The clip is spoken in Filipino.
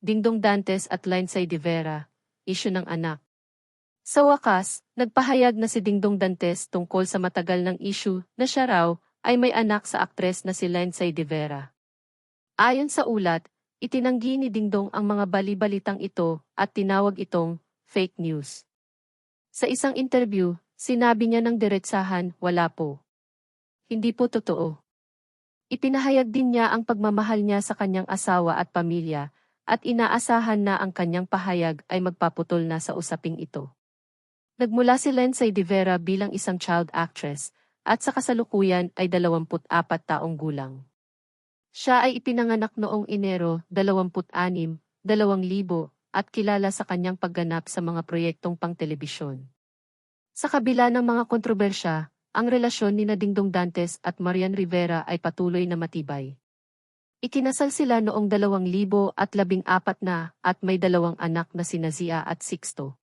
Dingdong Dantes at Linsay de Vera, isyu ng anak. Sa wakas, nagpahayag na si Dingdong Dantes tungkol sa matagal ng issue na siya raw ay may anak sa aktres na si Linsay de Vera. Ayon sa ulat, itinanggi ni Dingdong ang mga bali-balitang ito at tinawag itong fake news. Sa isang interview, sinabi niya ng diretsahan, wala po. Hindi po totoo. Ipinahayag din niya ang pagmamahal niya sa kanyang asawa at pamilya, at inaasahan na ang kanyang pahayag ay magpaputol na sa usaping ito. Nagmula si Lindsay de Vera bilang isang child actress, at sa kasalukuyan ay 24 taong gulang. Siya ay ipinanganak noong Enero 26, 2000 at kilala sa kanyang pagganap sa mga proyektong pang-telebisyon. Sa kabila ng mga kontrobersya, ang relasyon ni Dingdong Dantes at Marian Rivera ay patuloy na matibay. Ikinasal sila noong 2014 na at may dalawang anak na sina Zia at Sixto.